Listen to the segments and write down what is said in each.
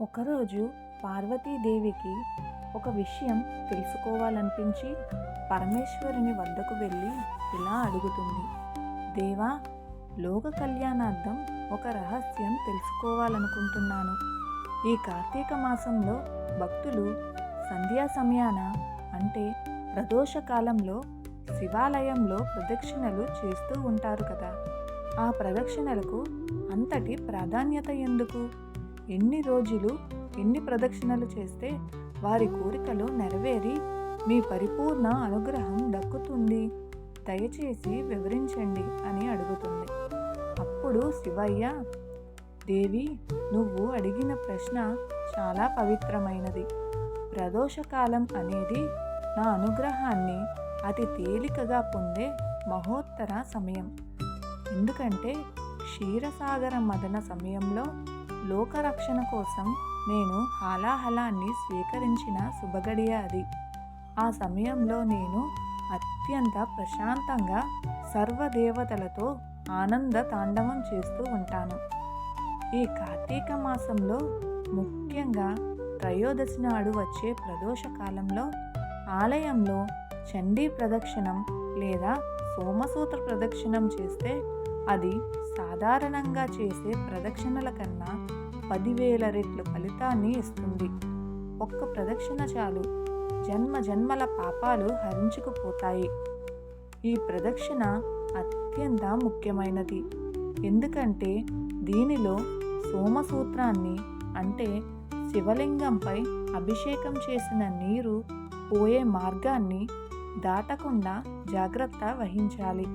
ఒకరోజు పార్వతీదేవికి ఒక విషయం తెలుసుకోవాలనిపించి పరమేశ్వరుని వద్దకు వెళ్ళి ఇలా అడుగుతుంది. దేవా లోక కళ్యాణార్థం ఒక రహస్యం తెలుసుకోవాలనుకుంటున్నాను. ఈ కార్తీక మాసంలో భక్తులు సంధ్యా సమయాన అంటే ప్రదోష కాలంలో శివాలయంలో ప్రదక్షిణలు చేస్తూ ఉంటారు కదా. ఆ ప్రదక్షిణలకు అంతటి ప్రాధాన్యత ఎందుకు? ఎన్ని రోజులు ఎన్ని ప్రదక్షిణలు చేస్తే వారి కోరికలు నెరవేరి మీ పరిపూర్ణ అనుగ్రహం దక్కుతుంది. దయచేసి వివరించండి అని అడుగుతుంది. అప్పుడు శివయ్య దేవి నువ్వు అడిగిన ప్రశ్న చాలా పవిత్రమైనది. ప్రదోషకాలం అనేది నా అనుగ్రహాన్ని అతి తేలికగా పొందే మహోత్తర సమయం. ఎందుకంటే క్షీరసాగర మదన సమయంలో లోకరక్షణ కోసం నేను హాలాహలాన్ని స్వీకరించిన శుభగడియ అది. ఆ సమయంలో నేను అత్యంత ప్రశాంతంగా సర్వదేవతలతో ఆనంద తాండవం చేస్తూ ఉంటాను. ఈ కార్తీక మాసంలో ముఖ్యంగా త్రయోదశి నాడు వచ్చే ప్రదోష కాలంలో ఆలయంలో చండీ ప్రదక్షిణం లేదా సోమసూత్ర ప్రదక్షిణం చేస్తే అది సాధారణంగా చేసే ప్రదక్షిణల కన్నా పదివేల రెట్లు ఫలితాన్ని ఇస్తుంది. ఒక్క ప్రదక్షిణ చాలు. జన్మ జన్మల పాపాలు హరించుకుపోతాయి. ఈ ప్రదక్షిణ అత్యంత ముఖ్యమైనది. ఎందుకంటే దీనిలో సోమసూత్రాన్ని అంటే శివలింగంపై అభిషేకం చేసిన నీరు పోయే మార్గాన్ని దాటకుండా జాగ్రత్త వహించాలి.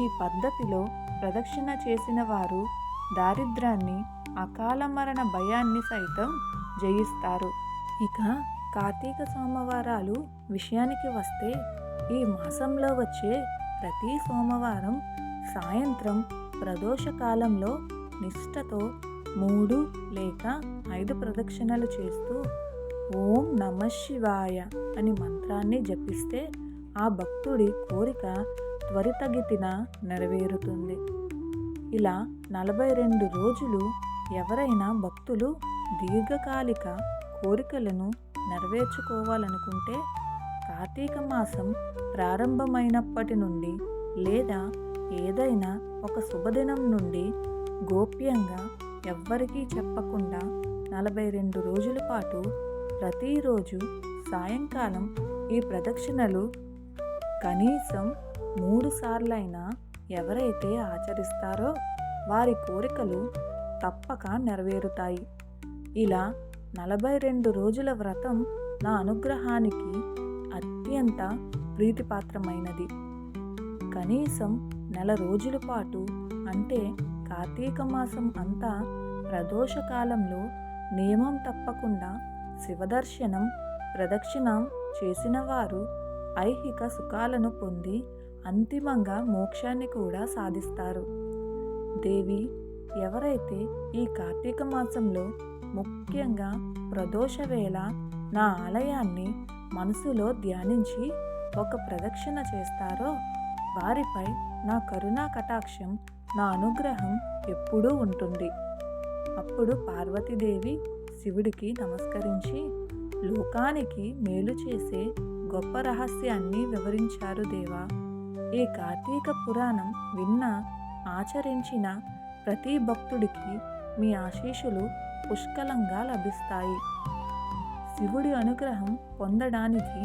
ఈ పద్ధతిలో ప్రదక్షిణ చేసిన వారు దారిద్రాన్ని అకాల మరణ భయాన్ని సైతం జయిస్తారు. ఇక కార్తీక సోమవారాలు విషయానికి వస్తే ఈ మాసంలో వచ్చే ప్రతి సోమవారం సాయంత్రం ప్రదోష కాలంలో నిష్ఠతో మూడు లేక ఐదు ప్రదక్షిణలు చేస్తూ ఓం నమ శివాయ అని మంత్రాన్ని జపిస్తే ఆ భక్తుడి కోరిక త్వరితగతిన నెరవేరుతుంది. ఇలా నలభై రెండు రోజులు ఎవరైనా భక్తులు దీర్ఘకాలిక కోరికలను నెరవేర్చుకోవాలనుకుంటే కార్తీక మాసం ప్రారంభమైనప్పటి నుండి లేదా ఏదైనా ఒక శుభదినం నుండి గోప్యంగా ఎవ్వరికీ చెప్పకుండా నలభై రెండు రోజుల పాటు ప్రతిరోజు సాయంకాలం ఈ ప్రదక్షిణలు కనీసం మూడు సార్లైనా ఎవరైతే ఆచరిస్తారో వారి కోరికలు తప్పక నెరవేరుతాయి. ఇలా నలభై రెండు రోజుల వ్రతం నా అనుగ్రహానికి అత్యంత ప్రీతిపాత్రమైనది. కనీసం నెల రోజుల పాటు అంటే కార్తీక మాసం అంతా ప్రదోషకాలంలో నియమం తప్పకుండా శివదర్శనం ప్రదక్షిణం చేసిన వారు ఐహిక సుఖాలను పొంది అంతిమంగా మోక్షాన్ని కూడా సాధిస్తారు. దేవి ఎవరైతే ఈ కార్తీక మాసంలో ముఖ్యంగా ప్రదోష వేళ నా ఆలయాన్ని మనసులో ధ్యానించి ఒక ప్రదక్షిణ చేస్తారో వారిపై నా కరుణా కటాక్షం నా అనుగ్రహం ఎప్పుడూ ఉంటుంది. అప్పుడు పార్వతీదేవి శివుడికి నమస్కరించి లోకానికి మేలు చేసే గొప్ప రహస్యాన్ని వివరించారు దేవా. ఈ కార్తీక పురాణం విన్న ఆచరించిన ప్రతి భక్తుడికి మీ ఆశీషులు పుష్కలంగా లభిస్తాయి. శివుడి అనుగ్రహం పొందడానికి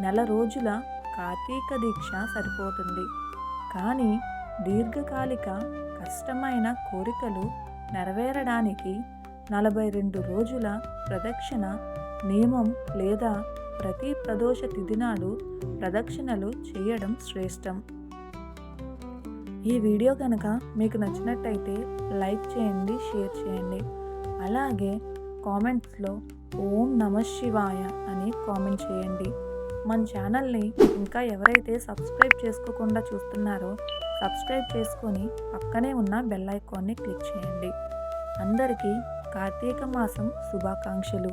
నెల రోజుల కార్తీక దీక్ష సరిపోతుంది. కానీ దీర్ఘకాలిక కష్టమైన కోరికలు నెరవేరడానికి నలభై రెండు రోజుల ప్రదక్షిణ నియమం లేదా ప్రతి ప్రదోష తిథి నాడు ప్రదక్షిణలు చేయడం శ్రేష్టం. ఈ వీడియో కనుక మీకు నచ్చినట్టయితే లైక్ చేయండి షేర్ చేయండి. అలాగే కామెంట్స్లో ఓం నమ శివాయ అని కామెంట్ చేయండి. మన ఛానల్ని ఇంకా ఎవరైతే సబ్స్క్రైబ్ చేసుకోకుండా చూస్తున్నారో సబ్స్క్రైబ్ చేసుకొని పక్కనే ఉన్న బెల్ ఐకాన్ని క్లిక్ చేయండి. అందరికీ కార్తీక మాసం శుభాకాంక్షలు.